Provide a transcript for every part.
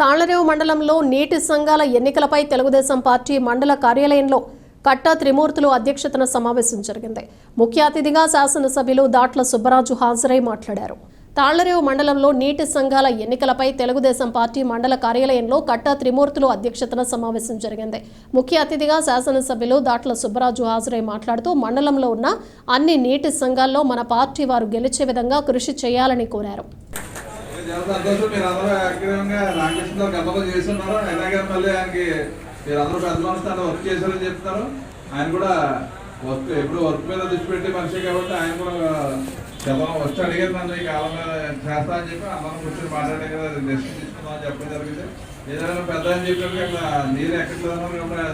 తాళ్ళరేవు మండలంలో నీటి సంఘాల ఎన్నికలపై తెలుగుదేశం పార్టీ మండల కార్యాలయంలో కట్టా త్రిమూర్తులు అధ్యక్షతన సమావేశం జరిగింది. ముఖ్య అతిథిగా శాసనసభ్యులు దాట్ల సుబ్బరాజు హాజరై మాట్లాడారు. తాళ్ళరేవు మండలంలో నీటి సంఘాల ఎన్నికలపై తెలుగుదేశం పార్టీ మండల కార్యాలయంలో కట్టా త్రిమూర్తులు అధ్యక్షతన సమావేశం జరిగింది. ముఖ్య అతిథిగా శాసనసభ్యులు దాట్ల సుబ్బరాజు హాజరై మాట్లాడుతూ మండలంలో ఉన్న అన్ని నీటి సంఘాల్లో మన పార్టీ వారు గెలిచే విధంగా కృషి చేయాలని కోరారు. సంతోషం మీరు అందరూ యాక్టివ్గా రామకృష్ణతో గతంలో చేస్తున్నారు. అయినా మళ్ళీ ఆయనకి మీరు అందరూ పెద్ద మనసు వర్క్ చేశారని చెప్తున్నారు. ఆయన కూడా వర్క్ ఎప్పుడు వర్క్ మీద దృష్టి పెట్టే మనిషి కాబట్టి ఆయన కూడా చెప్పడం వచ్చి అడిగారు నన్ను ఈ కాలంలో చేస్తా అని చెప్పి అందరం కూర్చొని మాట్లాడే కదా డెసిషన్ తీసుకుందాం అని చెప్పడం జరిగింది. ఏదైనా పెద్ద అని చెప్పినప్పుడు అక్కడ నీరు ఎక్కడ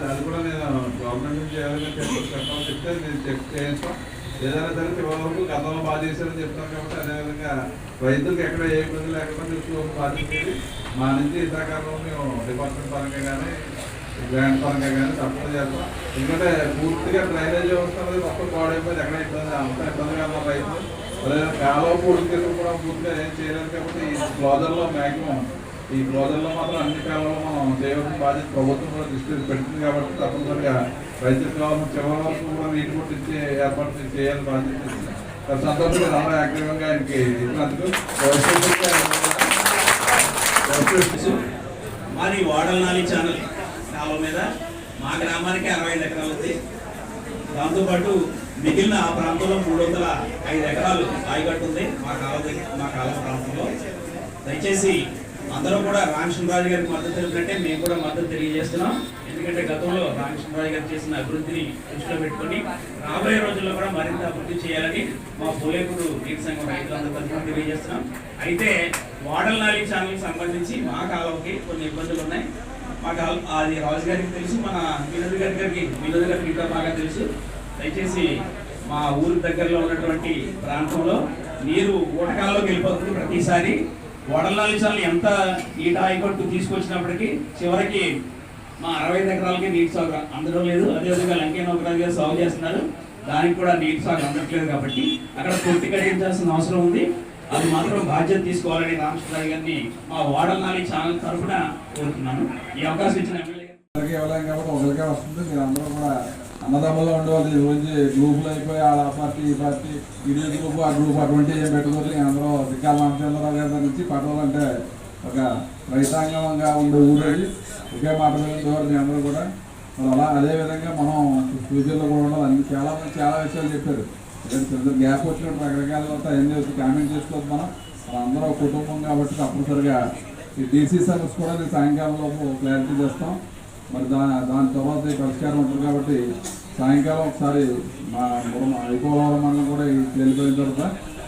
అది- కూడా నేను గవర్నమెంట్ నుంచి ఏదైనా చెప్పి చెప్తే నేను చెక్ చేయించాం ఏదైనా సరే చివరి గతంలో బాగా చేశారని చెప్తాం కాబట్టి అదేవిధంగా రైతులకు ఎక్కడ ఏ ఇబ్బంది లేకుండా చూసుకోవాల్సిన బాధ్యత మా నుంచి ఇతరకాలంలో మేము డిపార్ట్మెంట్ పరంగా కానీ గ్రాంట్ పరంగా కానీ తప్పకుండా చేస్తాం. ఎందుకంటే పూర్తిగా డ్రైనేజ్ వ్యవస్థ అనేది మొత్తం పాడైపోయింది. ఎక్కడ ఇబ్బంది అంత ఇబ్బంది ఉన్న రైతులు. అదే కాలువ పూర్తి కూడా పూర్తిగా ఏం చేయలేదు కాబట్టి ఈ క్లోజర్లో మ్యాక్సిమం ఈ క్లోజర్లో మాత్రం అన్ని కాలంలో చేయవలసిన బాధ్యత ప్రభుత్వం కూడా దృష్టిలో పెడుతుంది కాబట్టి తప్పనిసరిగా రైతులకు కావాల్సిన చివరి వరకు కూడా నీటి ఇచ్చే ఏర్పాటు చేయాలని బాధ్యత సందర్భంగా చాలా సంతోషంగా యాక్టివ్గా ఆయనకి ఇచ్చినందుకు మరి వాడల్నాలి ఛానల్. కాలం మీద మా గ్రామానికి అరవై ఐదు ఎకరాలు ఉంది. దాంతోపాటు మిగిలిన ఆ ప్రాంతంలో మూడు వందల ఐదు ఎకరాలు ఆయకట్టు ఉంది. మా కాలం దగ్గర మా కాలం ప్రాంతంలో. దయచేసి అందరూ కూడా రామకృష్ణరాజు గారికి మద్దతు తెలిపినట్టే మేము కూడా మద్దతు తెలియజేస్తున్నాం. ఎందుకంటే గతంలో రామకృష్ణరాజు గారు చేసిన అభివృద్ధిని దృష్టిలో పెట్టుకొని రాబోయే రోజుల్లో కూడా మరింత అభివృద్ధి చేయాలని మా పూలేకుడు నీటి సంఘం రైతులందరూ తరఫున తెలియజేస్తున్నాం. అయితే వాడల్ నాలి ఛానల్కి సంబంధించి మా కాలంకి కొన్ని ఇబ్బందులు ఉన్నాయి. మా కాలం అది రాజు గారికి తెలుసు మన వినోద్ గారి గారికి వినోద్ గారికి ఇంకా బాగా తెలుసు. దయచేసి మా ఊరి దగ్గరలో ఉన్నటువంటి ప్రాంతంలో నీరు ఊటకాల్లోకి వెళ్ళిపోతుంది ప్రతిసారి. వడలాలి ఛానల్ ఎంత నీటి ఆయకట్టు తీసుకొచ్చినప్పటికీ చివరికి మా అరవై ఐదు ఎకరాలకి నీటి సాగు అందడం లేదు. అదేవిధంగా లంకే నౌకరాజు గారు సాగు చేస్తున్నారు. దానికి కూడా నీటి సాగు అందట్లేదు కాబట్టి అక్కడ కొట్టి కట్టించాల్సిన అవసరం ఉంది. అది మాత్రం బాధ్యత తీసుకోవాలని రామచంద్రరావు గారిని మా వాడల్నాలి ఛానల్ తరఫున కోరుతున్నాను. ఈ అవకాశం ఇచ్చిన ఎమ్మెల్యే కాబట్టి ఒకరికే వస్తుంది. మీరు అందరూ కూడా అన్నదమ్ముల్లో ఉండేవాళ్ళు ఈ గ్రూపులు అయిపోయి ఆ పార్టీ ఈ పార్టీ ఇదే గ్రూప్ ఆ గ్రూప్ అటువంటి ఏం పెట్టుకోవాలి అందరూ శ్రీకాళ రామచంద్రరావు గారి దగ్గర నుంచి పట్టాలంటే ఒక రైతాంగంగా ఉండే ఊరేది ఒకే మాట మీద మీ అందరూ కూడా. మరి అలా అదే విధంగా మనం ఫ్యూచర్లో కూడా ఉండాలి. అన్ని చాలా మంది చాలా విషయాలు చెప్పారు. కొంచెం గ్యాప్ వచ్చినప్పుడు రకరకాల వస్తే వచ్చి కామెంట్ చేసుకోవద్దు మనం. అందరూ ఒక కుటుంబం కాబట్టి తప్పనిసరిగా ఈ డీసీ సర్వీస్ కూడా నేను సాయంకాలం లోపు క్లారిటీ చేస్తాం మరి దా దాని తర్వాత పరిష్కారం ఉంటుంది కాబట్టి సాయంకాలం ఒకసారి మా అయిపోవడం మనం కూడా వెళ్ళిపోయిన తర్వాత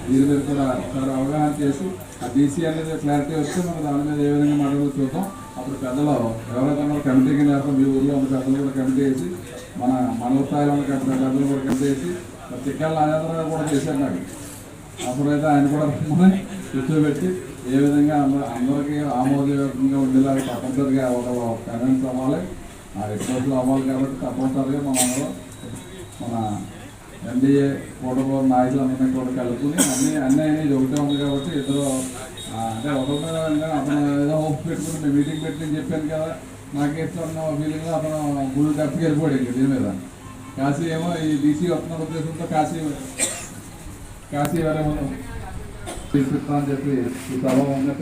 దీని మీద కూడా ఒకసారి అవగాహన చేసి ఆ డీసీ అనేది క్లారిటీ వస్తే మనం దాని మీద ఏ విధంగా మాట్లాడో చూద్దాం. అప్పుడు పెద్దలు ఎవరైతే కమిటీకి కమిటీ కింద వేస్తాం మీ ఊళ్ళో ఉన్న పెద్దలు కూడా కమిటీ వేసి మన మండల స్థాయిలో ఉన్న పెద్దలు కూడా కమిటీ వేసి మరి చిక్కల నాగేంద్ర కూడా చేశారు నాకు. అప్పుడైతే ఆయన కూడా కూర్చోబెట్టి ఏ విధంగా అందరూ అందరికీ ఆమోదయోగంగా ఉండేలాగా తప్పనిసరిగా ఒక పేరెంట్స్ అవ్వాలి ఆ రిపోర్ట్లు అవ్వాలి కాబట్టి తప్పనిసరిగా మన మన ఎన్డీఏ కూటమి నాయకులందరినీ కూడా కలుపుకుని అన్ని అన్నీ అయినా ఇది ఒకటే ఉంది కాబట్టి ఇద్దరు అంటే ఒకరి అతను ఏదో ఓపు పెట్టుకుని మేము మీటింగ్ పెట్టి చెప్పాను కదా. నాకు ఇస్తున్న ఫీలింగ్లో అతను గుళ్ళు తప్పకి వెళ్ళిపోయాడు ఇంక దీని మీద. కాశీ ఏమో ఈ డీసీ వస్తున్న ఉద్దేశంతో కాశీ కాశీ వరే పిలిపిస్తా అని చెప్పి ఈ సభావంగా